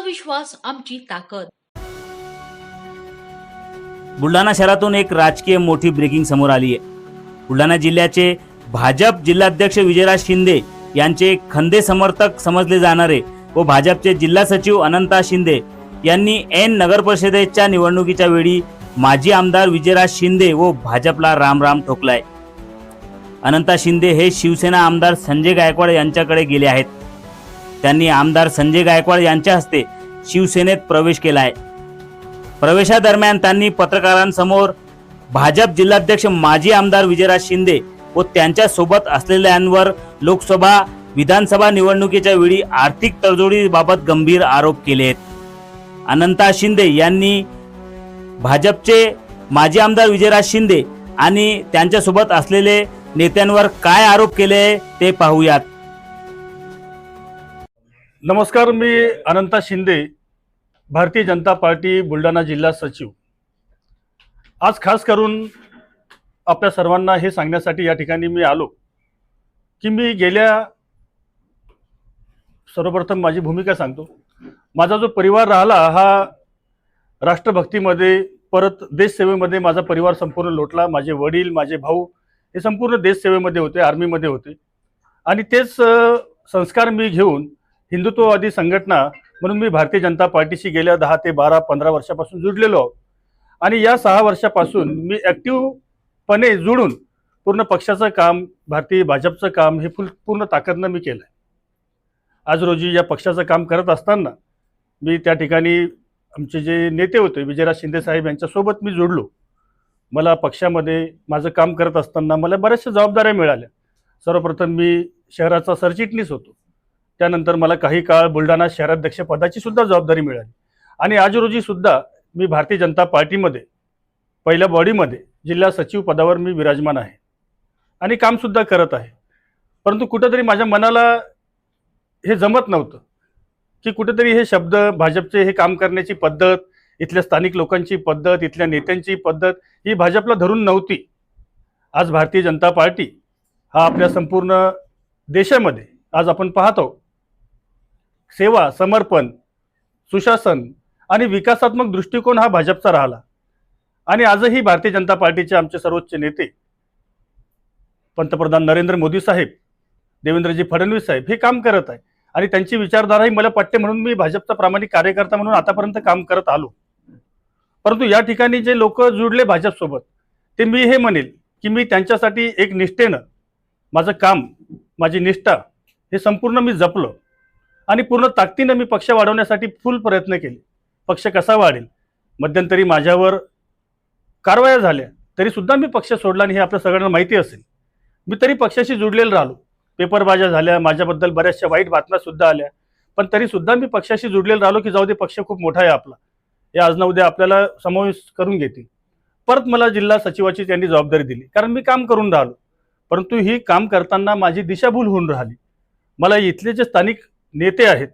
आत्मविश्वास आमची ताकद. बुलढाणा शहरातून एक राजकीय मोठी ब्रेकिंग समोर आली आहे बुलढाणा जिल्ह्याचे भाजप जिल्हाध्यक्ष विजयराज शिंदे यांचे खंदे समर्थक समजले जाणारे व भाजपचे जिल्हा सचिव अनंता शिंदे यांनी एन नगर परिषदेच्या निवडणुकीच्या वेळी माजी आमदार विजयराज शिंदे व भाजपला रामराम ठोकलाय. अनंता शिंदे हे शिवसेना आमदार संजय गायकवाड यांच्याकडे गेले आहेत. त्यांनी आमदार संजय गायकवाड यांच्या हस्ते शिवसेनेत प्रवेश केला आहे प्रवेशादरम्यान त्यांनी पत्रकारांसमोर भाजप जिल्हाध्यक्ष माजी आमदार विजयराज शिंदे व त्यांच्यासोबत असलेल्यांवर लोकसभा विधानसभा निवडणुकीच्या वेळी आर्थिक तडजोडीबाबत गंभीर आरोप केले आहेत अनंता शिंदे यांनी भाजपचे माजी आमदार विजयराज शिंदे आणि त्यांच्यासोबत असलेले नेत्यांवर काय आरोप केले ते पाहूयात. नमस्कार मी अनंता शिंदे भारतीय जनता पार्टी बुलढाणा जिल्हा सचिव. आज खास करून आपल्या सर्वांना हे सांगण्यासाठी या ठिकाणी मी आलो की मी गेल्या सर्वप्रथम माझी भूमिका सांगतो. माझा जो परिवार राहिला हा राष्ट्रभक्तीमध्ये परत देशसेवेमध्ये माझा परिवार संपूर्ण लोटला. माझे वडील माझे भाऊ हे संपूर्ण देशसेवेमध्ये होते आर्मीमध्ये होते. आणि तेच संस्कार मी घेऊन हिंदुत्ववादी संघटना म्हणून मी भारतीय जनता पार्टीशी गेल्या दहा ते बारा पंधरा वर्षापासून जुडलेलो आहोत आणि या सहा वर्षापासून मी ॲक्टिव्हपणे जुळून पूर्ण पक्षाचं काम भारतीय भाजपचं काम हे फुल पूर्ण ताकदनं मी केलं आहे आज रोजी या पक्षाचं काम करत असताना मी त्या ठिकाणी आमचे जे नेते होते विजयराज शिंदेसाहेब यांच्यासोबत मी जोडलो. मला पक्षामध्ये माझं काम करत असताना मला बऱ्याचशा जबाबदाऱ्या मिळाल्या. सर्वप्रथम मी शहराचा सरचिटणीस होतो. त्यानंतर मला काही काळ बुलढाणा शहराध्यक्ष पदाची सुद्धा जबाबदारी मिळाली. आणि आज रोजी सुद्धा मी भारतीय जनता पार्टीमध्ये पहिल्या बॉडीमध्ये जिल्हा सचिव पदावर मी विराजमान आहे. आणि कामसुद्धा करत आहे. परंतु कुठंतरी माझ्या मनाला हे जमत नव्हतं की कुठेतरी हे शब्द भाजपचे हे काम करण्याची पद्धत इथल्या स्थानिक लोकांची पद्धत इथल्या नेत्यांची पद्धत ही भाजपला धरून नव्हती. आज भारतीय जनता पार्टी हा आपल्या संपूर्ण देशामध्ये आज आपण पाहतो सेवा समर्पण सुशासन आणि विकासात्मक दृष्टिकोन हा भाजपचा राहिला. आणि आजही भारतीय जनता पार्टीचे आमचे सर्वोच्च नेते पंतप्रधान नरेंद्र मोदी साहेब देवेंद्रजी फडणवीस साहेब हे काम करत आहे. आणि त्यांची विचारधाराही मला पटते म्हणून मी भाजपचा प्रामाणिक कार्यकर्ता म्हणून आतापर्यंत काम करत आलो. परंतु या ठिकाणी जे लोक जुडले भाजपसोबत ते मी हे म्हणेल की मी त्यांच्यासाठी एक निष्ठेनं माझं काम माझी निष्ठा हे संपूर्ण मी जपलं. आणि पूर्ण ताकदीनं मी पक्ष वाढवण्यासाठी फुल प्रयत्न केले. पक्ष कसा वाढेल? मध्यंतरी माझ्यावर कारवाया झाल्या तरीसुद्धा मी पक्ष सोडला आणि हे आपल्या सगळ्यांना माहिती असेल. मी तरी पक्षाशी जुडलेलं राहिलो. पेपरबाज्या झाल्या माझ्याबद्दल बऱ्याचशा वाईट बातम्यासुद्धा आल्या. पण तरीसुद्धा मी पक्षाशी जुडलेलं राहिलो की जाऊ दे पक्ष खूप मोठा आहे आपला. हे आज ना उद्या आपल्याला समावेश करून घेतील. परत मला जिल्हा सचिवाची त्यांनी जबाबदारी दिली कारण मी काम करून राहिलो. परंतु ही काम करताना माझी दिशाभूल होऊन राहिली. मला इथले जे स्थानिक नेते आहेत.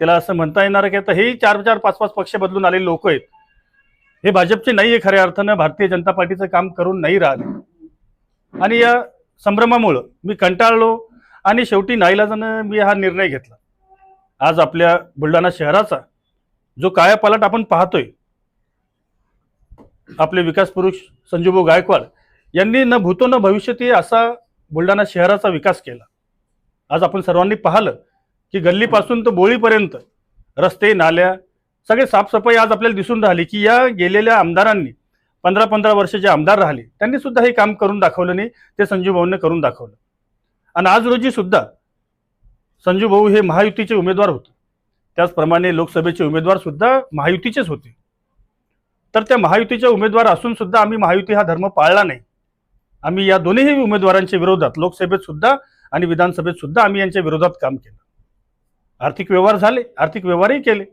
त्याला असं म्हणता येणार की आता हे चार चार पाच पाच पक्ष बदलून आलेले लोक आहेत. हे भाजपचे नाही आहे खऱ्या अर्थानं भारतीय जनता पार्टीचं काम करून नाही राहिले. आणि या संभ्रमामुळं मी कंटाळलो आणि शेवटी नाईलाजानं मी हा निर्णय घेतला. आज आपल्या बुलढाणा शहराचा जो कायापालट आपण पाहतोय आपले विकास पुरुष संजूभाऊ गायकवाड यांनी न भूतो न भविष्यती असा बुलढाणा शहराचा विकास केला. आज आपण सर्वांनी पाहिलं की गल्लीपासून तर बोळीपर्यंत रस्ते नाल्या सगळे साफसफाई आज आपल्याला दिसून राहिली की या गेलेल्या आमदारांनी पंधरा पंधरा वर्षाचे आमदार राहिले. त्यांनी सुद्धा हे काम करून दाखवलं नाही ते संजू भाऊने करून दाखवलं. आणि आज रोजी सुद्धा संजू भाऊ हे महायुतीचे उमेदवार होते. त्याचप्रमाणे लोकसभेचे उमेदवार सुद्धा महायुतीचेच होते. तर त्या महायुतीचे उमेदवार असून सुद्धा आम्ही महायुती हा धर्म पाळला नाही. आम्ही या दोन्हीही उमेदवारांच्या विरोधात लोकसभेत सुद्धा आणि विधानसभेत सुद्धा आम्ही यांच्या विरोधात काम केलं. आर्थिक व्यवहार झाले आर्थिक व्यवहारही केले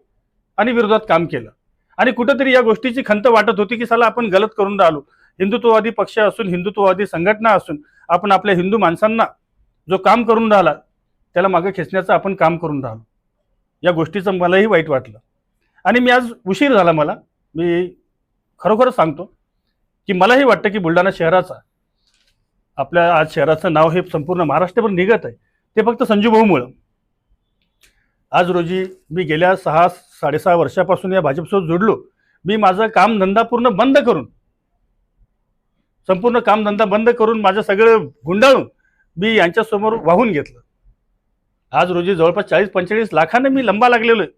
आणि विरोधात काम केलं. आणि कुठंतरी या गोष्टीची खंत वाटत होती की साला आपण गलत करून राहिलो. हिंदुत्ववादी पक्ष असून हिंदुत्ववादी संघटना असून आपण आपल्या हिंदू माणसांना जो काम करून राहिला त्याला मागे खेचण्याचं आपण काम करून राहिलो. या गोष्टीचं मलाही वाईट वाटलं. आणि मी आज उशीर झाला मला. मी खरोखरच सांगतो की मलाही वाटतं की बुलढाणा शहराचा आपल्या आज शहराचं नाव हे संपूर्ण महाराष्ट्रभर निघत आहे. ते फक्त संजू भाऊमुळं आज रोजी मी गेल्या सहा साडेसहा वर्षापासून या भाजपसोबत जोडलो. मी माझं कामधंदा पूर्ण बंद करून संपूर्ण कामधंदा बंद करून माझं सगळं गुंडाळून मी यांच्यासमोर वाहून घेतलं. आज रोजी जवळपास चाळीस पंचेचाळीस लाखाने मी लंबा लागलेलो आहे.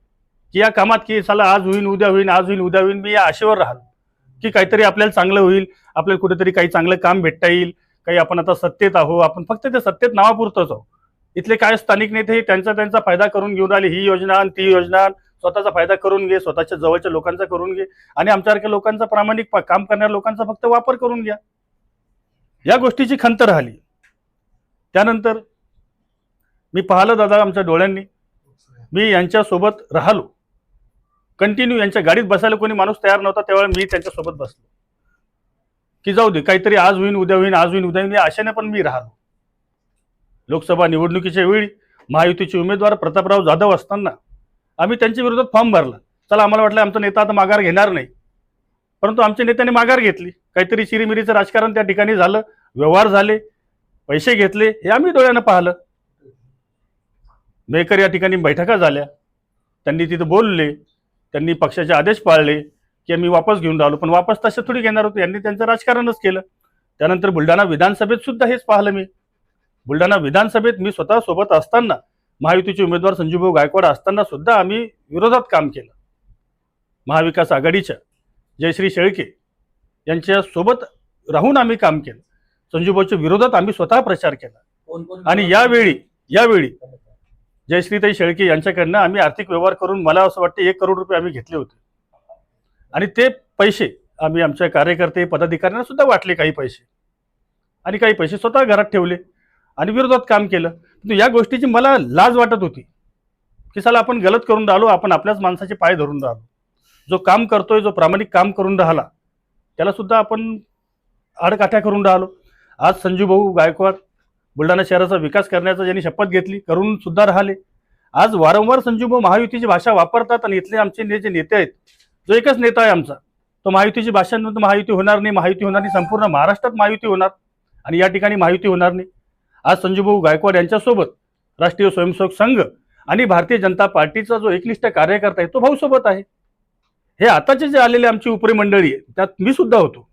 की या कामात की चला आज होईन उद्या होईन आज होईन उद्या होईन मी या आशेवर राहिलो. की काहीतरी आपल्याला चांगलं होईल आपल्याला कुठेतरी काही चांगलं काम भेटता येईल काही आपण आता सत्तेत आहो आपण फक्त ते सत्तेत नावापुरतंच आहो इथले काय स्थानिक नेते हे त्यांचा त्यांचा फायदा करून घेऊन आले ही योजना ती योजना स्वतःचा फायदा करून घे स्वतःच्या जवळच्या लोकांचा करून घे आणि आमच्यासारख्या लोकांचा प्रामाणिक काम करणाऱ्या लोकांचा फक्त वापर करून घ्या. या गोष्टीची खंत राहिली. त्यानंतर मी पाहिलं दादा आमच्या डोळ्यांनी. मी यांच्यासोबत राहिलो. कंटिन्यू यांच्या गाडीत बसायला कोणी माणूस तयार नव्हता त्यावेळेला मी त्यांच्यासोबत बसलो. की जाऊ दे काहीतरी आज होईन उद्या होईन आज होईन उद्या होईन या आशेने पण मी राहिलो. लोकसभा निवडणुकीच्या वेळी महायुतीचे उमेदवार प्रतापराव जाधव असताना आम्ही त्यांच्या विरोधात फॉर्म भरला. चला आम्हाला वाटलं आमचा नेता आता माघार घेणार नाही. परंतु आमच्या नेत्याने माघार घेतली. काहीतरी चिरीमिरीचं राजकारण त्या ठिकाणी झालं व्यवहार झाले पैसे घेतले हे आम्ही डोळ्यानं पाहिलं. मेकर या ठिकाणी बैठका झाल्या. त्यांनी तिथं बोलले त्यांनी पक्षाचे आदेश पाळले की आम्ही वापस घेऊन राहिलो. पण वापस तसे थोडी घेणार होतो. यांनी त्यांचं राजकारणच केलं. त्यानंतर बुलढाणा विधानसभेत सुद्धा हेच पाहिलं मी. बुलढाणा विधानसभेत मी स्वतः सोबत असताना महायुतीचे उमेदवार संजूभाऊ गायकवाड असताना सुद्धा आम्ही विरोधात काम केलं. महाविकास आघाडीच्या जयश्री शेळके यांच्या सोबत राहून आम्ही काम केलं. संजूभाऊच्या विरोधात आम्ही स्वतः प्रचार केला. आणि यावेळी यावेळी जयश्रीताई शेळके यांच्याकडनं आम्ही आर्थिक व्यवहार करून मला असं वाटतं एक करोड रुपये आम्ही घेतले होते. आणि ते पैसे आम्ही आमच्या कार्यकर्ते पदाधिकाऱ्यांना सुद्धा वाटले काही पैसे. आणि काही पैसे स्वतः घरात ठेवले. आणि विरोधात काम केलं. परंतु या गोष्टीची मला लाज वाटत होती. की चला आपण गलत करून राहिलो आपण आपल्याच माणसाचे पाय धरून राहिलो. जो काम करतोय जो प्रामाणिक काम करून राहिला त्याला सुद्धा आपण आडकाठ्या करून राहिलो. आज संजू भाऊ गायकवाड बुलढाणा शहराचा विकास करण्याचा ज्यांनी शपथ घेतली करून सुद्धा राहिले. आज वारंवार संजूभाऊ महायुतीची भाषा वापरतात आणि इथले आमचे ने- जे नेते आहेत जो एकच नेता आहे आमचा तो महायुतीची भाषा महायुती होणार नाही महायुती होणार नाही संपूर्ण महाराष्ट्रात महायुती होणार. आणि या ठिकाणी महायुती होणार नाही. आज संजूभाऊ गायकवाड यांच्यासोबत राष्ट्रीय स्वयंसेवक संघ आणि भारतीय जनता पार्टीचा जो एकनिष्ठ कार्यकर्ता आहे तो भाऊ सोबत आहे. हे आताचे जे आलेले आमची उपरी मंडळी आहे त्यात मी सुद्धा होतो.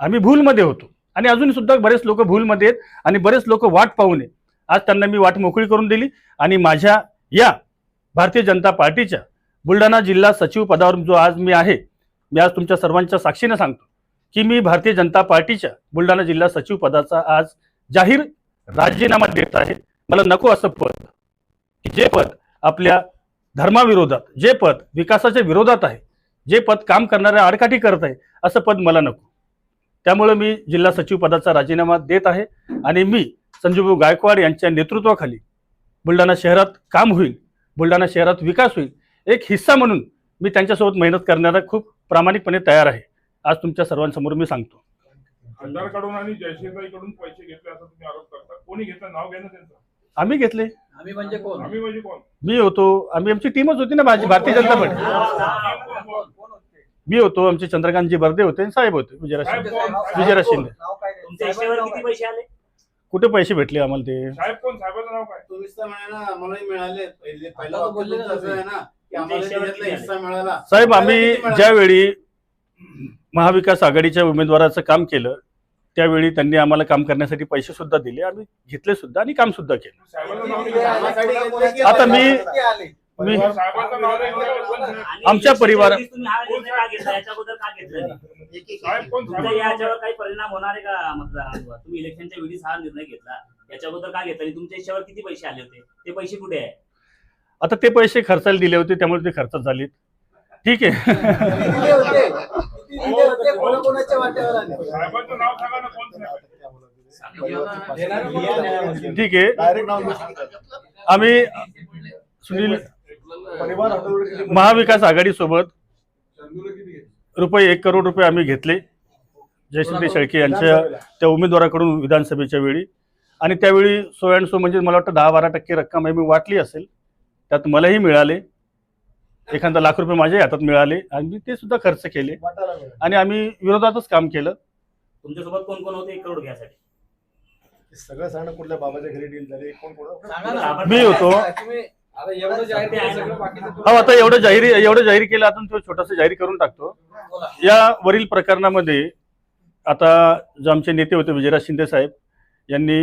आम्ही भूलमध्ये होतो. आणि अजून सुद्धा बरेच लोक भूलमध्ये आहेत आणि बरेच लोक वाट पाहून आहेत आज त्यांना मी वाट मोकळी करून दिली आणि माझ्या या भारतीय जनता पार्टीच्या बुलढाणा जिल्हा सचिव पदावर जो आज मी आहे मी आज तुमच्या सर्वांच्या साक्षीनं सांगतो की मी भारतीय जनता पार्टीच्या बुलढाणा जिल्हा सचिव पदाचा आज जाहीर राजीनामा देत आहे. मला नको असं पद. की जे पद आपल्या धर्माविरोधात जे पद विकासाच्या विरोधात आहे जे पद काम करणाऱ्या आडकाठी करत आहे असं पद मला नको. त्यामुळे मी जिल्हा सचिव पदाचा राजीनामा देत आहे आणि मी संजीवभाऊ गायकवाड यांच्या नेतृत्वाखाली बुलढाणा शहरात काम होईल बुलढाणा शहरात विकास होईल एक हिस्सा म्हणून मी त्यांच्यासोबत मेहनत करण्याला खूप प्रामाणिकपणे तयार आहे. आज तुमच्या सर्वांसमोर मी सांगतो. आमदारकडून आणि जयश्रीताईकडून पैसे घेतले असं तुम्ही आरोप करता. कोणी घेतलं? नाव घ्या ना त्यांचं. आम्ही घेतले. आम्ही म्हणजे कोण? आम्ही म्हणजे कोण? मी होतो. आम्ही आमची टीमच होती ना भाजी भारतीय जनता पार्टी? मी होतो आमचे चंद्रकांतजी बर्दे होते आणि साहेब होते विजयराज साहेब शिंदे. कोण? विजयराज शिंदे. नाव काय? तुमच्या हिशेवर किती पैसे आले? कुठे पैसे भेटले आम्हाला ते? साहेब कोण? साहेबाचं नाव काय? तुम्हीच तर म्हणे ना आम्हालाही मिळाले. पहिले पहिलं आता तर बोलले वाक्य ना तुमचं असं आहे ना की आम्हाला हिश्श्यावर त्याच्यातला किती हिस्सा मिळाला. साहेब आम्ही? ज्यावेळी महाविकास आघाडीच्या उमेदवाराचं काम केलं त्यावेळी त्यांनी आम्हाला काम करण्यासाठी पैसे सुद्धा दिले आम्ही घेतले सुद्धा आणि काम सुद्धा केलं. आता मी-? मी आमच्या परिवारा- हा परिणाम होणार आहे का मतदारांवर? तुम्ही इलेक्शनच्या वेळीच हा निर्णय घेतला. याच्या अगोदर का घेतला? आणि तुमच्या हिशेवर किती पैसे आले होते? ते पैसे कुठे आहे? आता ते पैसे खर्चाला दिले होते त्यामुळे ते खर्चात झालेत. ठीक आहे किती दिले होते? किती दिले होते? कोणाकोणाच्या वाट्यावर आले? साहेबाचं नाव सांगा ना कोण साहेब ठीक आहे. आम्ही सुनील महाविकास आघाडी सोबत रुपये एक करोड रुपये आम्ही घेतले. जयश्री शेळके यांच्या त्या उमेदवाराकडून विधानसभेच्या वेळी. आणि त्यावेळी सो अँड सो म्हणजे मला वाटतं दहा बारा टक्के रक्कम आहे मी वाटली असेल. त्यात मलाही मिळाले. एखादा लाख रुपये माझ्या हातात मिळाले आणि मी ते सुद्धा खर्च केले. आणि आम्ही विरोधातच काम केलं. तुमच्यासोबत कोण कोण होते एक करोड घ्यासाठी सगळं सांगणं कुठल्या बाबाच्या घरी डील झाले कोण कोण सांगा ना. मी होतो. तुम्ही आता एवढं जाहीर केलं सगळं बाकीचं हो आता एवढं जाहीर एवढं जाहीर केलं आता तो छोटासा जाहीर करून टाकतो. या वरील प्रकरणामध्ये आता जे आमचे नेते होते विजयराज शिंदे साहेब यांनी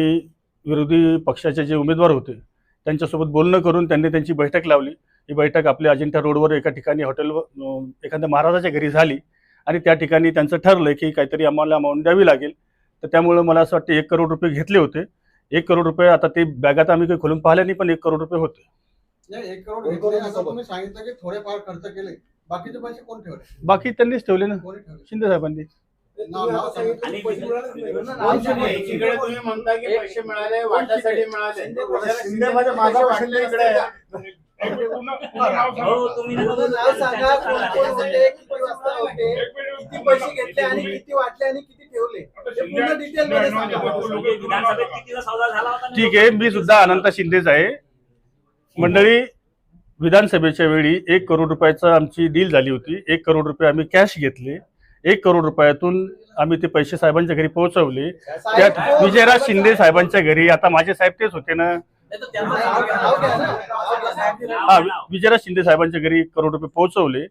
विरोधी पक्षाचे जे उमेदवार होते त्यांच्यासोबत बोलणं करून त्यांनी त्यांची बैठक लावली. ही बैठक आपल्या अजिंठा रोडवर एका ठिकाणी हॉटेलवर अं, एखाद्या महाराजाच्या घरी झाली आणि त्या ठिकाणी त्यांचं ठरलं की काहीतरी आम्हाला अमाऊंट द्यावी लागेल. तर त्यामुळं मला असं वाटतं एक करोड रुपये घेतले होते. एक करोड रुपये आता ते बॅगात आम्ही काही खोलून पाहिल्या नाही पण एक करोड रुपये होते. नाही, एक करोड घेतले. असं तुम्ही सांगितलं की थोडेफार खर्च केले. बाकीचे पैसे कोण ठेवले? बाकी त्यांनीच ठेवले ना. शिंदे साहेबांनी. पैसे मिळालेच नाही. कोणचं नाही. एकीकडे तुम्ही म्हणता की पैसे मिळाले वाटासाठी मिळाले. किती पैसे घेतले आणि किती वाटले आणि किती ठेवले ठीक आहे मी सुद्धा अनंत शिंदेच आहे. मंडळी विधानसभेच्या वेळी एक करोड रुपयाचं आमची डील झाली होती. एक करोड रुपये आम्ही कॅश घेतले. एक करोड रुपयातून आम्ही ते पैसे साहेबांच्या घरी पोहोचवले. त्यात विजयराज शिंदे साहेबांच्या घरी आता माझे साहेब तेच होते ना. हा विजयराज शिंदे साहेबांच्या घरी करोड रुपये पोहोचवले.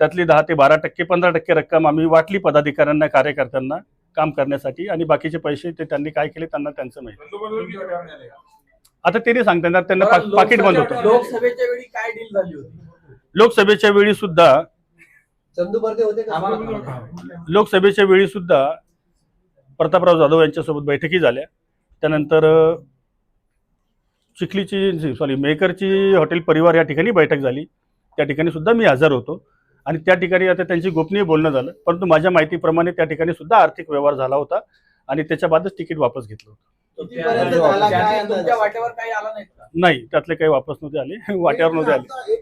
त्यातली दहा ते बारा टक्के पंधरा टक्के रक्कम आम्ही वाटली पदाधिकाऱ्यांना कार्यकर्त्यांना काम करण्यासाठी आणि बाकीचे पैसे ते त्यांनी काय केले त्यांना त्यांचं माहिती? आता ते नाही सांगता येणार. त्यांना पाकिट बंद होतं. लोकसभेच्या वेळी काय डील झाली होती? लोकसभेच्या वेळी सुद्धा चंदू बर्दे होते का? लोकसभेच्या वेळी सुद्धा प्रतापराव जाधव यांच्यासोबत बैठकी झाल्या. त्यानंतर अ, चिखलीची सॉरी मेकरची हॉटेल परिवार या ठिकाणी बैठक झाली. त्या ठिकाणी सुद्धा मी हजर होतो. आणि त्या ठिकाणी आता त्यांची गोपनीय बोलणं झालं. परंतु माझ्या माहितीप्रमाणे त्या ठिकाणी सुद्धा आर्थिक व्यवहार झाला होता आणि त्याच्या बादच तिकीट वापस घेतलं होतं. नाही त्यातले काही वापस नव्हते आले. वाट्यावर नव्हते आले.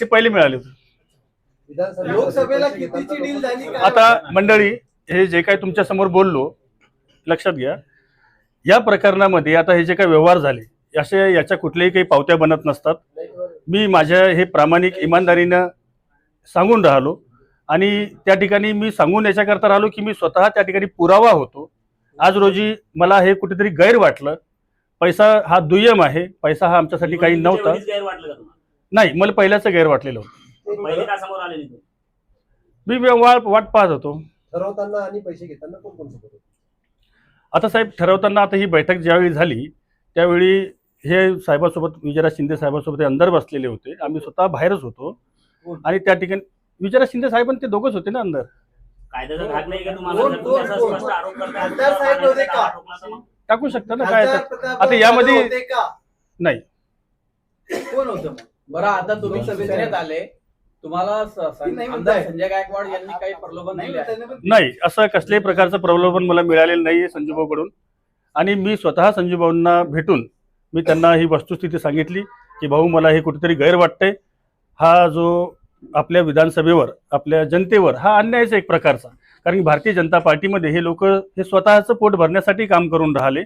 ते पहिले मिळाले होते. लोकसभेला कितीची डील झाली काय? आता मंडळी हे जे काही तुमच्यासमोर बोललो लक्षात घ्या. या प्रकरणामध्ये आता हे जे काही व्यवहार झाले असे याच्या कुठल्याही काही पावत्या बनत नसतात. मी माझ्या हे प्रामाणिक इमानदारीनं सांगून राहिलो आणि त्या ठिकाणी मी सांगून याच्याकरता राहिलो की मी स्वतः त्या ठिकाणी पुरावा होतो. आज रोजी मला हे कुठेतरी गैर वाटलं. पैसा हा दुय्यम आहे. पैसा हा आमच्यासाठी काही नव्हता. का तुम्हाला? नाही मला पहिल्याचं गैर वाटलेलं होतं? मी व्यवहार वाट पाहत होतो. ठरवताना आणि पैसे घेताना कोण कोण? आता साहेब ठरवताना आता ही बैठक ज्यावेळी झाली त्यावेळी हे साहेबासोबत विजयराज शिंदे साहेबासोबत हे अंदर बसलेले होते. आम्ही स्वतः बाहेरच होतो. आणि त्या ठिकाणी विजयराज शिंदे साहेब आणि ते दोघंच होते ना अंदर? कायद्याचा धाक नाही का तुम्हाला? कोण- जर तुम्ही कोण- असा कोण- स्पष्ट आरोप करताय, खासदार साहेब तर नव्हते का? दावा ठोकला तर मग? टाकू शकता ना काय आता? यामध्ये- नाही. कोण होतं मग? बरं आता तुम्ही शिवसेनेत आले. तुम्हाला नाही आमदार म्हणताय. संजय गायकवाड यांनी काही प्रलोभन नाही दिले आहे. त्याने पण- नाही असं कसल्याही प्रकारचं प्रलोभन मला मिळालेलं नाही संजूभाऊकडून आणि मी स्वतः संजूभाऊंना भेटून मी त्यांना ही वस्तुस्थिती सांगितली की भाऊ मला हे कुठेतरी गैर वाटतंय हा जो आपल्या विधानसभेवर आपल्या जनतेवर हा अन्यायच एक प्रकारचा कारण की भारतीय जनता पार्टीमध्ये हे लोक हे स्वतःचं पोट भरण्यासाठी काम करून राहिले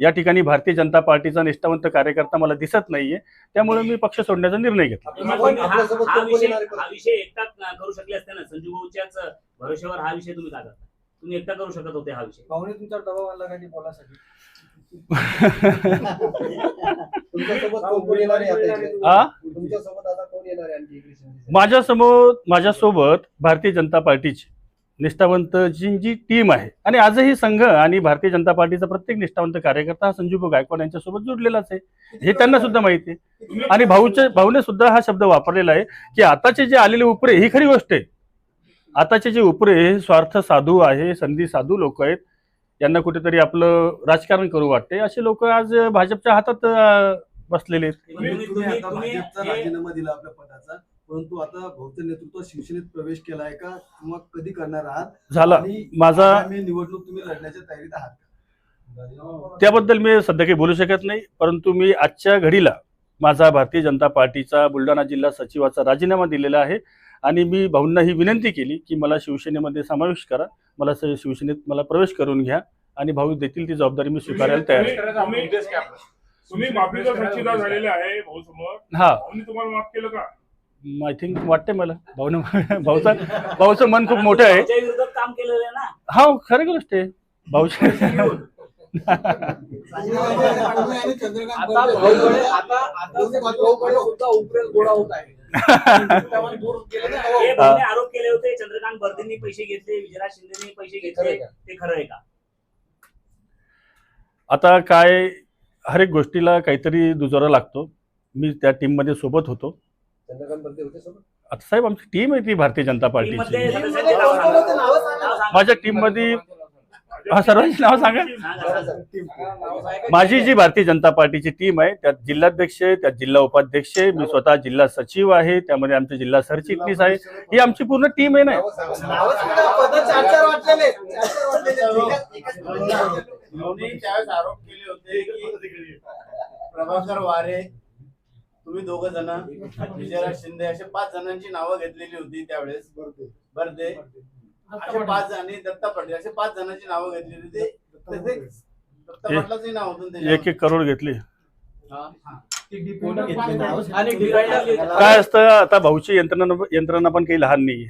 या ठिकाणी भारतीय जनता पार्टीचा निष्ठावंत कार्यकर्ता मला दिसत नाहीये त्यामुळे मी पक्ष सोडण्याचा निर्णय घेतला हा- विषय? हा करू शकले असते ना संजू भाऊच्याच भरोश्यावर हा विषय तुम्ही का करता तुम्ही एकटा करू शकत होते हा विषय पाहुणे तुमच्यावर दबाव आणला का नाही बोलासाठी तुमच्यासोबत कोण कोण येणार आहे आता इकडे? आ? तुमच्यासोबत आता कोण येणार आहे आणखी इकडे शिंदे? माझ्यासमोर माझ्यासोबत भारतीय जनता पार्टीची निष्ठावंतची जी टीम आहे. आणि आजही संघ आणि भारतीय जनता पार्टीचा प्रत्येक निष्ठावंत कार्यकर्ता हा संजीव गायकवाड यांच्यासोबत जोडलेलाच आहे. हे त्यांना सुद्धा माहिती आहे. आणि भाऊचे भाऊने सुद्धा हा शब्द वापरलेला आहे की आताचे जे आलेले उपरे ही खरी गोष्ट आहे. आताचे जे उपरे हे स्वार्थ साधू आहे संधी साधू लोक आहेत. यांना कुठेतरी आपलं राजकारण करू वाटते असे लोक आज भाजपच्या हातात बसलेले आहेत. हे- परंतु आता भाऊचं नेतृत्व शिवसेनेत प्रवेश केलाय का किंवा कधी करणार आहात झाला आणि माझा आगामी निवडणूक तुम्ही लढण्याच्या तयारीत आहात का? त्याबद्दल मी सध्या काही बोलू शकत नाही परंतु मी आजच्या घडीला माझा भारतीय जनता पार्टीचा बुलढाणा जिल्हा सचिवाचा राजीनामा दिलेला आहे आणि मी भाऊंना ही विनंती केली की मला शिवसेनेमध्ये समावेश करा मला स- शिवसेनेत मला प्रवेश करून घ्या आणि भाऊ देतील ती जबाबदारी मी स्वीकारायला तयार आहे तुम्ही- माफीचा झालेले आहे भाऊ समोर हा भाऊनी तुम्हाला माफ केलं का आय थिंक वाटते मला. भाऊनं भाऊचा भाऊचं मन खूप मोठं आहे. भाऊच्या विरोधात काम केलेलं आहे ना? हा खरं गोष्ट आहे. भाऊच्या चंद्रकांत आता बर्वे- भाऊकडे आता आता दोन्ही बाजू- भाऊकडे सुद्धा उपरेल गोळा होत आहे. त्यामुळे दूर गेलं ना. हे. भाऊने आरोप केले होते चंद्रकांत बर्देंनी पैसे घेतले विजयराज शिंदेनी पैसे घेतले? ते खरं आहे का? आता काय हर एक गोष्टीला काहीतरी दुजोरा लागतो. मी त्या टीममध्ये सोबत होतो. चंद्रकांत बर्वे होते सोबत आता साहेब आमची टीम आहे ती भारतीय जनता पार्टीची नाव सांगा. नाव सांगा. माझ्या टीममध्ये हा सर्वांची नाव सांगा. माझी जी भारतीय जनता पार्टीची टीम आहे त्यात जिल्हाध्यक्ष आहे त्यात जिल्हा उपाध्यक्ष आहे मी स्वतः जिल्हा सचिव आहे त्यामध्ये आमचे जिल्हा सरचिटणीस आहे ही आमची पूर्ण टीम आहे ना नावं सांगा. नावं सांगा. पदं चार चार वाटलेले चार चार वाटलेले एकाच- एकाच पदाचे वाटलेले. मोदी त्यावेळेस आरोप केले होते की प्रभाकर वारे तुम्ही दोघ जण विजयराज शिंदे असे पाच जणांची नावं घेतलेली होती त्यावेळेस. बर्दे. असे पाच जण आणि दत्ता पाटील असे पाच जणांची नावं घेतलेली होती. तसे दत्ता पाटलाचंही नाव होतं एक त्याच्यावर. एक करोड घेतली. हा. आणि डिवायडर काय असतं आता भाऊची यंत्रणा यंत्रणा पण काही लहान नाही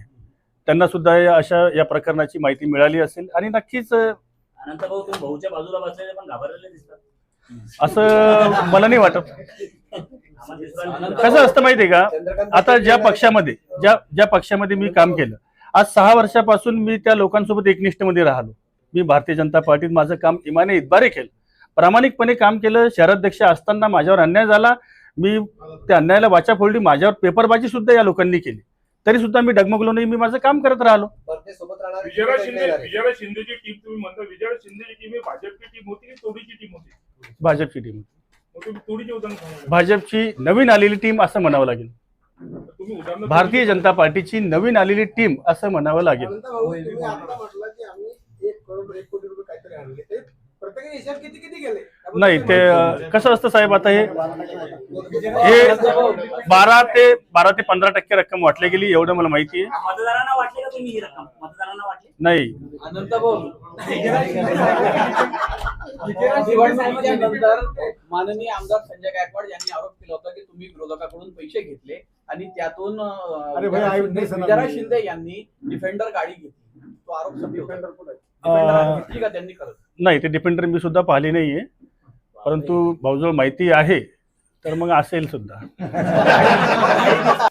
त्यांना सुद्धा या- अशा या प्रकरणाची माहिती मिळाली असेल आणि नक्कीच अं, अनंत भाऊ तुम्ही भाऊच्या बाजूला बसलेले पण घाबरलेले दिसतात. असं मला नाही वाटत. कसं असतं माहितीये का? आता ज्या पक्षामध्ये ज्या ज्या पक्षामध्ये मी काम केलं आज सहा वर्षापासून मी त्या लोकांसोबत एकनिष्ठमध्ये राहिलो. मी भारतीय जनता पार्टीत माझं काम इमाने इतबारे केलं. प्रामाणिकपणे काम केलं शहराध्यक्ष असताना माझ्यावर अन्याय झाला मी त्या अन्यायाला वाचा फोडली माझ्यावर पेपरबाजी सुद्धा या लोकांनी केली. तरी सुद्धा मी डगमगलो नाही मी माझं काम करत राहिलो. बर्वे सोबत राहणार विजयराज शिंदे विजयराज शिंदेची टीम तुम्ही म्हणता विजयराज शिंदेची टीम ही भाजपची टीम होती की तोडीची टीम होती? भाजपची टीम मग तुम्ही तोडीचे उदाहरण सांगा भाजपची नवीन आलेली टीम असं म्हणावं लागेल. भारतीय जनता पार्टीची नवीन आलेली टीम असं म्हणावं लागेल. नाही ते कसं असतं साहेब आता हे हे बारा ते बारा ते पंधरा टक्के रक्कम वाटली गेली एवढं मला माहिती आहे. मतदारांना वाटले का तुम्ही ही रक्कम? मतदारांना वाटली? नाही. अनंत भाऊ निवडणुकीच्या नंतर माननीय आमदार संजय गायकवाड यांनी आरोप केला होता की तुम्ही विरोधकाकडून पैसे घेतले आणि त्यातून. विजयराज शिंदे यांनी डिफेंडर गाडी घेतली. तो आरोप घेतली का त्यांनी खरंच नाही ते डिपेंडर मी सुद्धा पाहिली नाहीये. परंतु भाऊजवळ माहिती आहे तर मग असेल सुद्धा.